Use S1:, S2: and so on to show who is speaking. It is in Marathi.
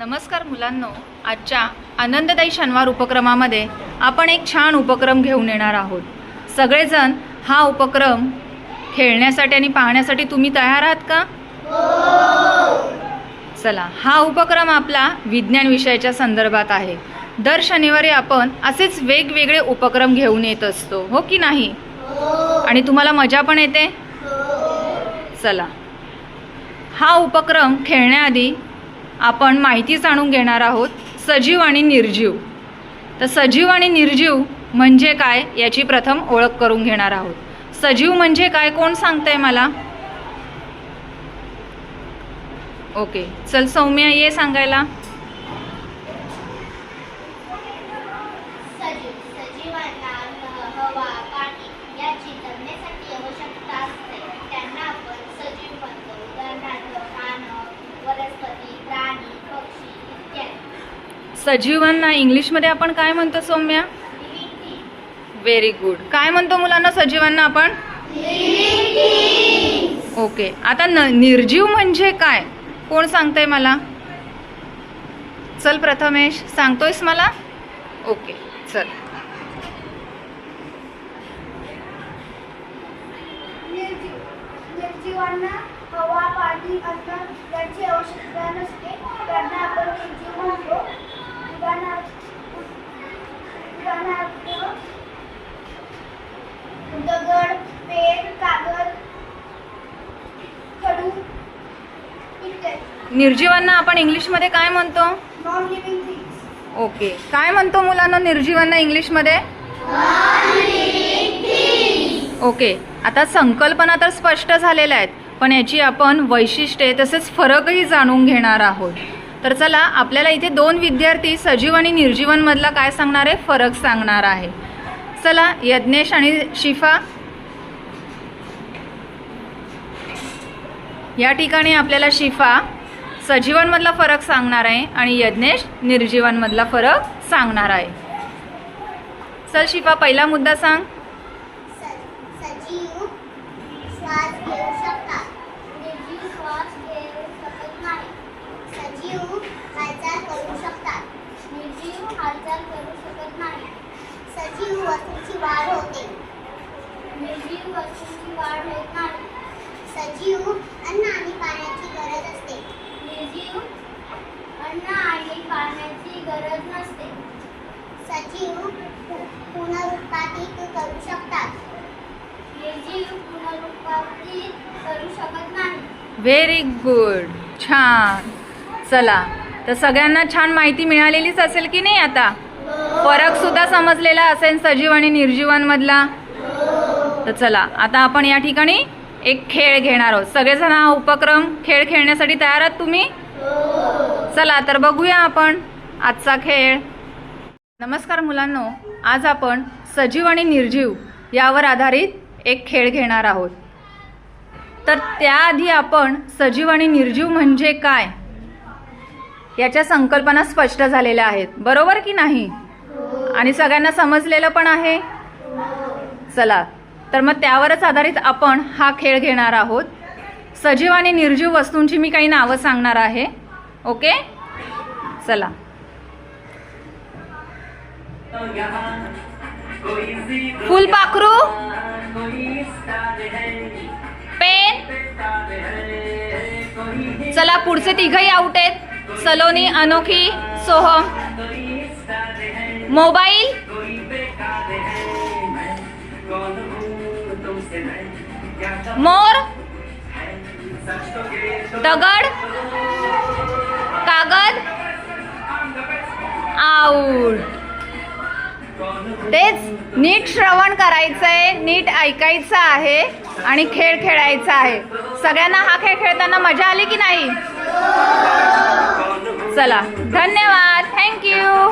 S1: नमस्कार मुलांनो आजच्या आनंददायी शनिवार उपक्रमामध्ये आपण एक छान उपक्रम घेऊन येणार आहोत. सगळेजण हा उपक्रम खेळण्यासाठी आणि पाहण्यासाठी तुम्ही तयार आहात का? चला हा उपक्रम आपला विज्ञान विषयाच्या संदर्भात आहे. दर शनिवारी आपण असेच वेगवेगळे उपक्रम घेऊन येत असतो हो की नाही? आणि तुम्हाला मजा पण येते? चला हा उपक्रम खेळण्याआधी आपण माहिती जाणून घेणार आहोत सजीव आणि निर्जीव. तर सजीव आणि निर्जीव म्हणजे काय याची प्रथम ओळख करून घेणार आहोत. सजीव म्हणजे काय कोण सांगतंय मला? ओके चल सौम्या ये सांगायला
S2: सजीव सजीवांना ह- हवा पाणी याची जगण्यासाठी आवश्यकता असते त्यांना आपण सजीव म्हणतो उदाहरणार्थ मानव वनस्पती प्राणी पक्षी इत्यादी
S1: सजीवांना इंग्लिशमध्ये आपण काय म्हणतो सौम्या? व्हेरी गुड काय म्हणतो मुलांना सजीवांना आपण? ओके आता न निर्जीव म्हणजे काय? कोण सांगतंय मला? चल प्रथमेश सांगतोयस मला? ओके चल.
S2: निर्जीवांना हवा पाणी अन्न याची आवश्यकता नसते. त्यांना आपण निर्जीव म्हणतो. दगड पेन कागद खडू
S1: निर्जीवांना आपण इंग्लिशमध्ये काय म्हणतो?
S2: नॉन लिव्हिंग थिंग्स
S1: ओके काय म्हणतो मुलांना निर्जीवांना इंग्लिशमध्ये? ओके आता संकल्पना तर स्पष्ट झालेल्या आहेत पण याची आपण वैशिष्ट्ये तसेच फरकही जाणून घेणार आहोत. तर चला आपल्याला इथे दोन विद्यार्थी सजीव आणि निर्जीवनमधला काय सांगणार आहे? फरक सांगणार आहे. चला यज्ञेश आणि शिफा. या ठिकाणी आपल्याला शिफा सजीवांमधला फरक सांगणार आहे आणि यज्ञेश निर्जीवांमधला फरक सांगणार आहे. चल शिफा पहिला मुद्दा सांग
S2: सजीव श्वास घेऊ शकतात निर्जीव श्वास घेऊ शकत नाही सजीव हालचाल करू शकतात निर्जीव हालचाल करू शकत नाही सजीव वस्तूंची वाढ होते. निर्जीव वस्तूंची वाढ होत नाही सजीव अन्न आणि पाण्याची गरज असते. निर्जीव अन्न आणि पाण्याची गरज नसते. सजीव पुनरुत्पादित करू शकतात. निर्जीव पुनरुत्पादित करू शकत नाही.
S1: व्हेरी गुड छान. चला. तर सगळ्यांना छान माहिती मिळालेलीच असेल की नाही आता? फरक सुद्धा समजलेला असेल सजीव आणि निर्जीवांमधला. तर चला आता आपण या ठिकाणी एक खेळ घेणार आहोत. सगळेजण हा उपक्रम खेळ खेळण्यासाठी तयार आहात तुम्ही? चला तर बघूया आपण आजचा खेळ. नमस्कार मुलांनो आज आपण सजीव आणि निर्जीव यावर आधारित एक खेळ घेणार आहोत. तर त्याआधी आपण सजीव आणि निर्जीव म्हणजे काय? याच्या संकल्पना स्पष्ट झालेल्या आहेत. बरोबर की नाही? आणि सगळ्यांना समजलेलं पण आहे? चला तर मग त्यावरच आधारित आपण हा खेळ घेणार आहोत. सजीव आणि निर्जीव वस्तूंची मी काही नावं सांगणार आहे. ओके? चला. फुलपाखरू पेन? चला पुढचे तिघही आउट आहेत. सलोनी अनोखी सोहम. मोबाईल? मोर? दगड? कागद? आऊट तेच नीट श्रवण करायचं आहे नीट ऐकायचं आहे आणि खेळ खेळायचा आहे. सगळ्यांना हा खेळ खेळताना मजा आली की नाही? चला. धन्यवाद. थँक्यू